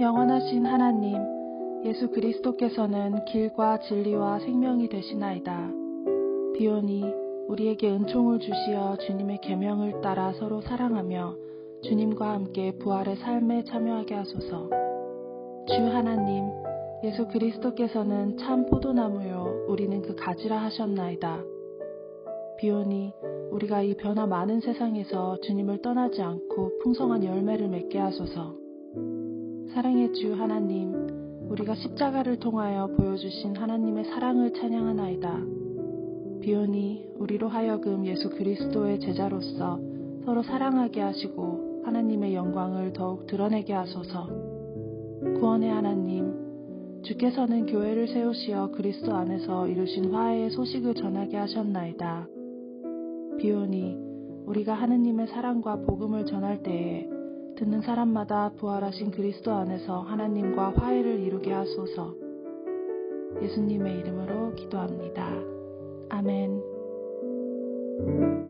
크신 하나님, 예수 그리스도께서는 길과 진리와 생명이 되시나이다. 비오니 우리에게 은총을 주시어 주님의 계명을 따라 서로 사랑하며 주님과 함께 부활의 삶에 참여하게 하소서. 주 하나님, 예수 그리스도께서는 참 포도나무요, 우리는 그 가지라 하셨나이다. 비오니 우리가 이 변화 많은 세상에서 주님을 떠나지 않고 풍성한 열매를 맺게 하소서. 사랑의 주 하나님, 우리가 십자가를 통하여 보여주신 하나님의 사랑을 찬양하나이다. 비오니 우리로 하여금 예수 그리스도의 제자로서 서로 사랑하게 하시고 하나님의 영광을 더욱 드러내게 하소서. 구원의 하나님, 주께서는 교회를 세우시어 그리스도 안에서 이루신 화해의 소식을 전하게 하셨나이다. 비오니 우리가 하느님의 사랑과 복음을 전할 때에 듣는 사람마다 부활하신 그리스도 안에서 하나님과 화해를 이루게 하소서. 예수님의 이름으로 기도합니다. 아멘.